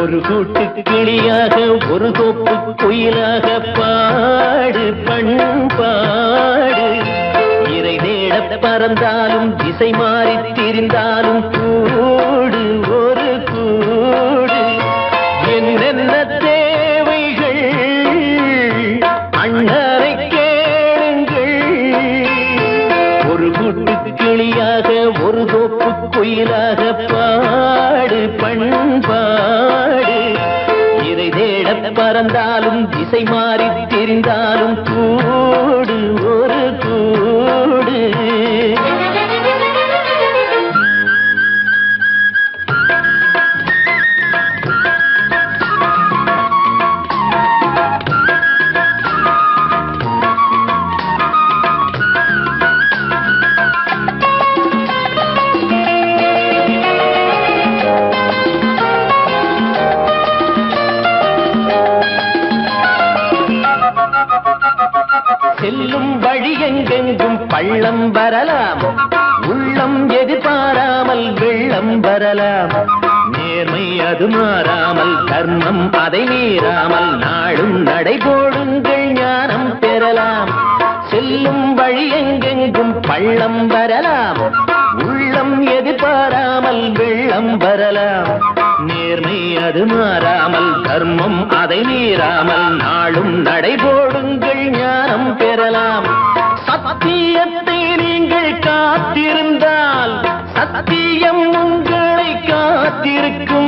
ஒரு கூட்டு கிளியாக ஒரு தோப்பு குயிலாக பாடு பண்பாடு இறை தேட பறந்தாலும் திசை மாறி திரிந்தாலும் கூடு. தேட திசை மாறி தெரிந்தாலும் நேர்மை அது மாறாமல் தர்மம் அதை மீறாமல் நாளும் நடைபோடுங்கள் ஞானம் பெறலாம். செல்லும் வழி எங்கெங்கும் பள்ளம் வரலாம். உள்ளம் எதிர்பாராமல் வெள்ளம் வரலாம். நேர்மை அது மாறாமல் தர்மம் அதை மீறாமல் நாளும் நடைபோடுங்கள் ஞானம் பெறலாம். சத்தியத்தை நீங்கள் காத்திருந்தால் சத்தியம் உங்களை காத்திருக்கும்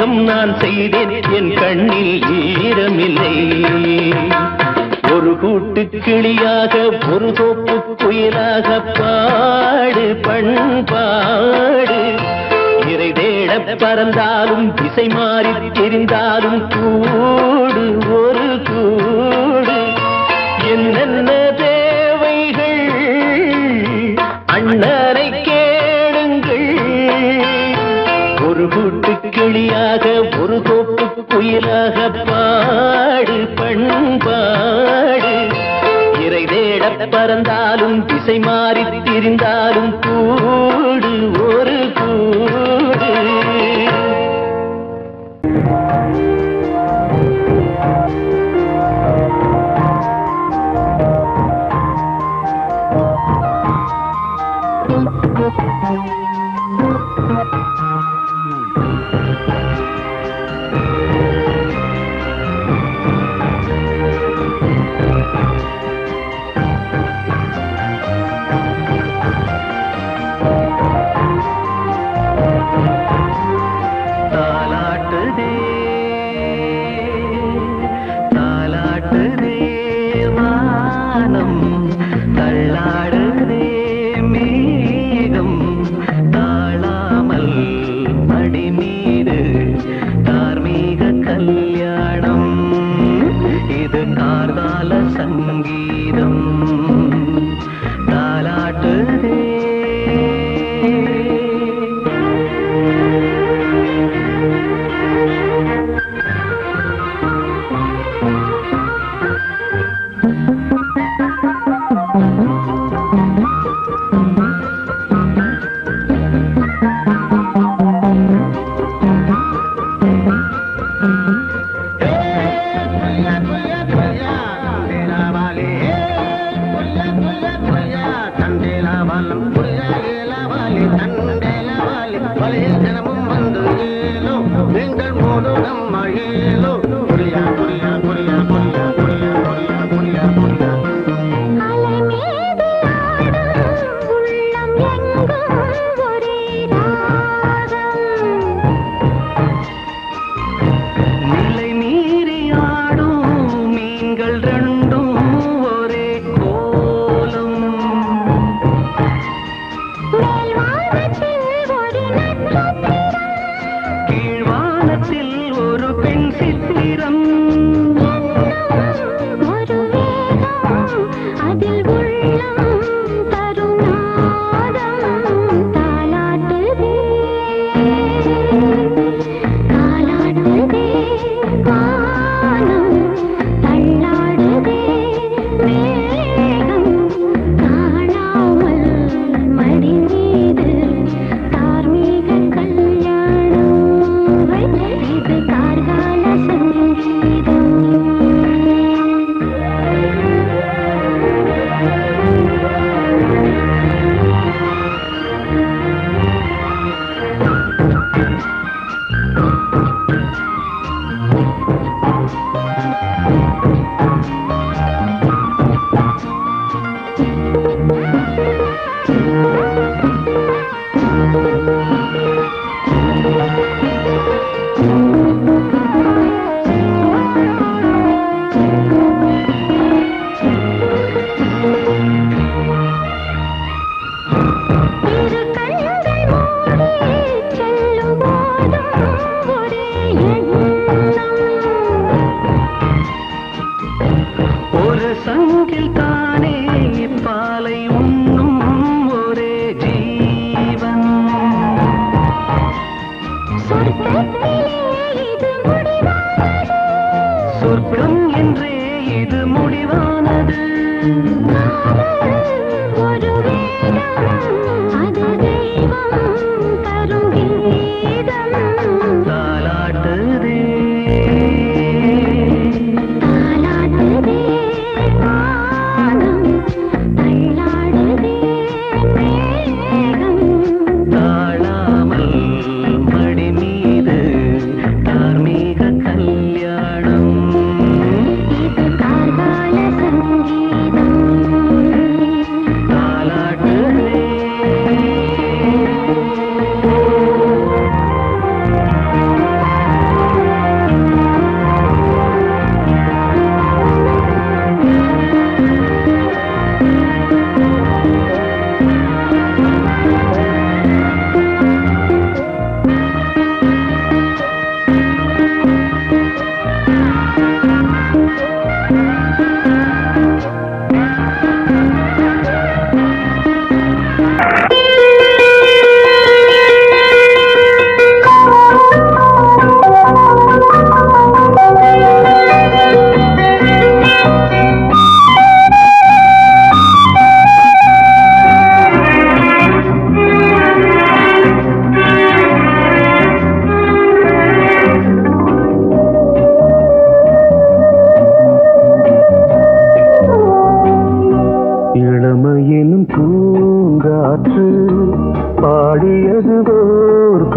துரோகம் நான் செய்தேன். என் கண்ணில் ஈரமில்லை. ஒரு கூட்டு கிளியாக ஒரு தோப்பு குயிலாக பாடு பண்பாடு. இறை தேட பறந்தாலும் திசை மாறி தெரிந்தாலும் கூடு ஒரு கூடு. என்னென்ன தோப்பு பாடு பண்பாடு. இறை தேட பறந்தாலும் திசை மாறி திரிந்தாலும் பூ வானம் தள்ளாடுதே நீங்கள் முருகம் மகிழ் மூங்கில் தானே பாலை உண்ணும் ஒரே ஜீவன். சொர்க்கம் என்றே இது முடிவானது. ஒரு வேதம். அது தெய்வம்.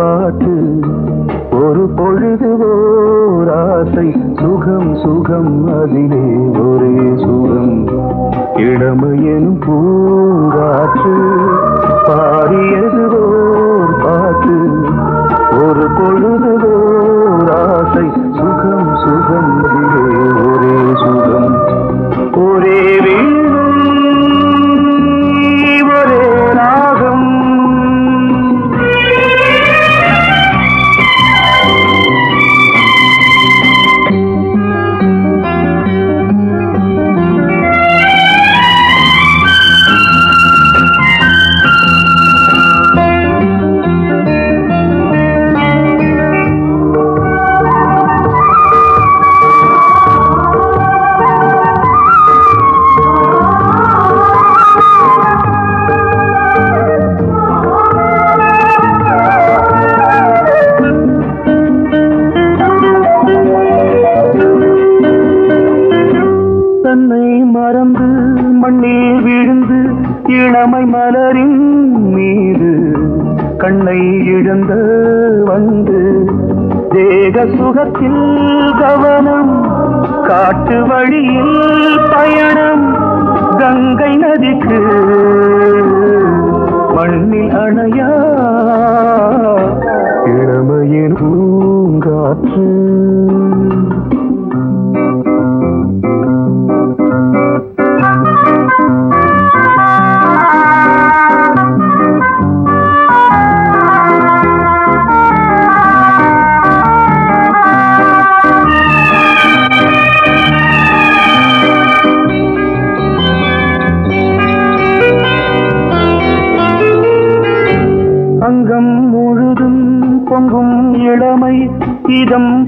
பாட்டு ஒரு பொழுது ஓராசை சுகம் சுகம் அதிலே ஒரே சுகம். இளமையனும் பூங்காற்று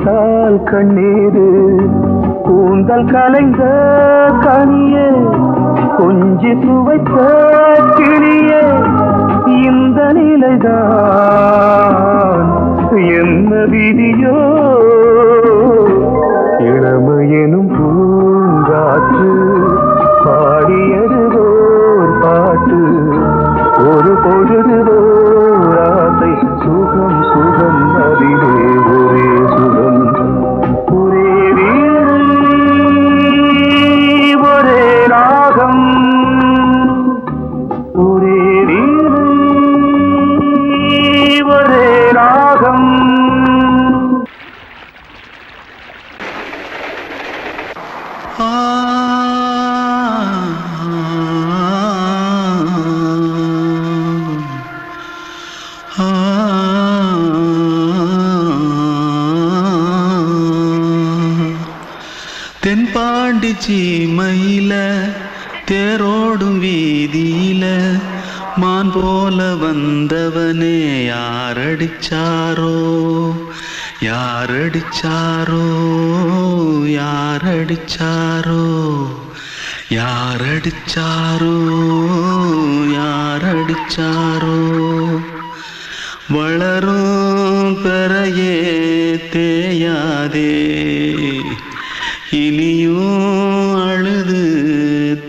தேகம் துடித்தால் கண்ணீரு கூந்தல் கலைந்த கனியே கொஞ்சி துவைத்த கிளியே இந்த நிலைதான் என்ன விதியோ? இளமையெனும் பூங்காற்று பாடியதுவோர் பாட்டு. ஒரு பொழுதுவோர்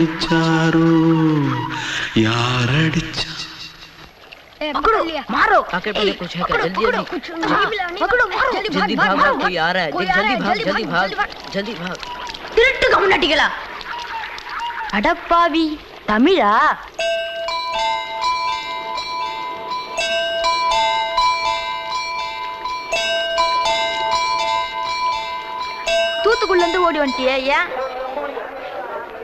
யாரடிச்சாரோ யாரடிச்சா पकड़ो मारो आके पहले कुछ है क्या जल्दी पकड़ो जल्दी कुछ पकड़ो मारो जल्दी भाग भाग कोई आ रहा है कोई देख आ रहा जल्दी है, भाग जल्दी भाग जल्दी भाग திருட்டு கம்யூனிட்டிகளா அடப்பாவி தமிழா தூத்துக்குள்ள இருந்து ஓடி வந்துட்டியே ஏன்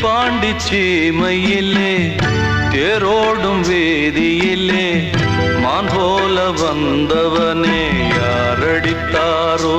சீமையிலே தேரோடும் வேதியிலே மான் போல வந்தவனே யாரடித்தாரோ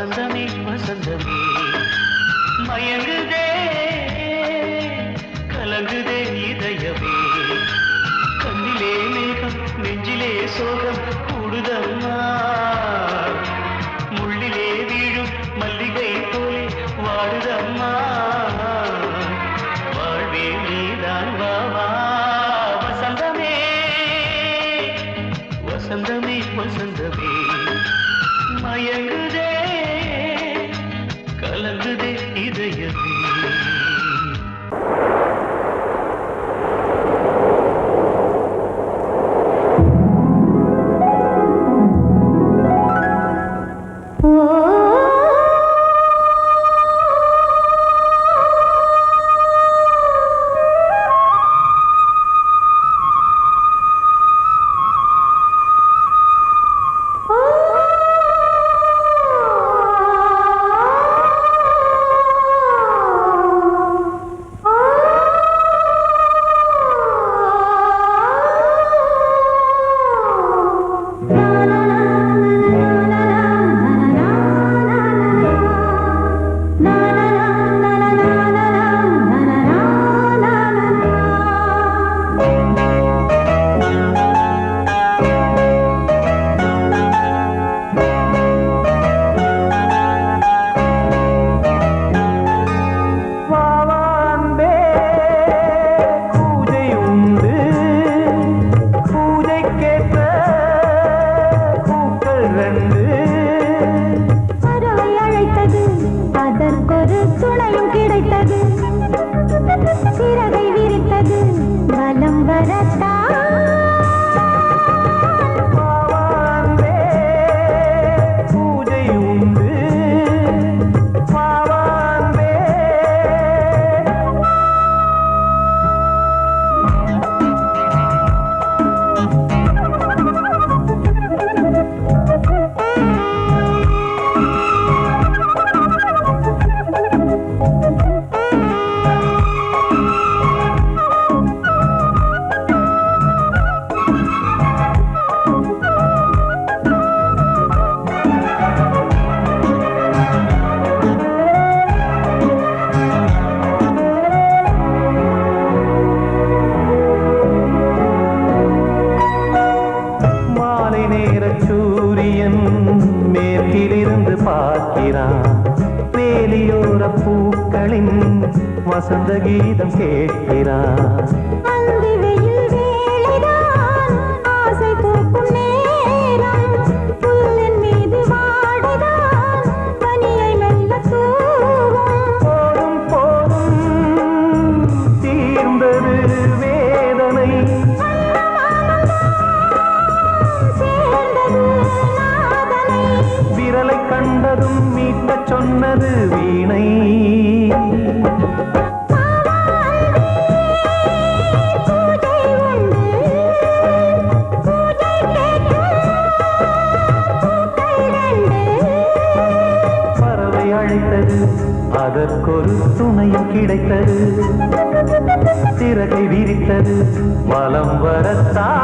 வசந்தமே வசந்தமே. மயங்குதே கலங்குதே இதயமே. கண்ணிலே மேகம் நெஞ்சிலே சோகம் れた」வசந்த பூக்களின் வசந்த கீதம் கேட்கிறார். சொன்னது வீணை. பறவை அழைத்தது அதற்கொரு துணையும் கிடைத்தது. சிறகை விரித்தது வலம் வரத்தா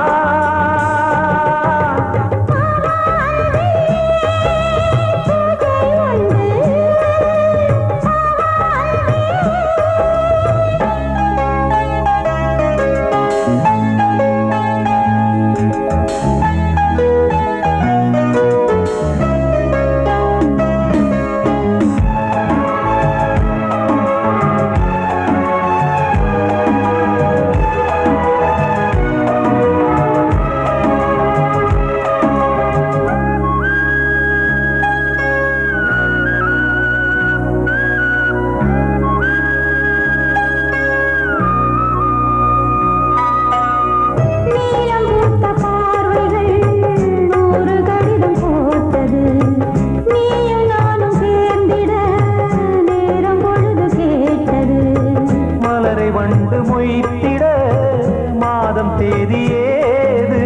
ஏது?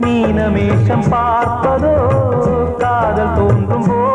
மீனமேஷம் பார்ப்பதோ காதல் தோன்றும் போது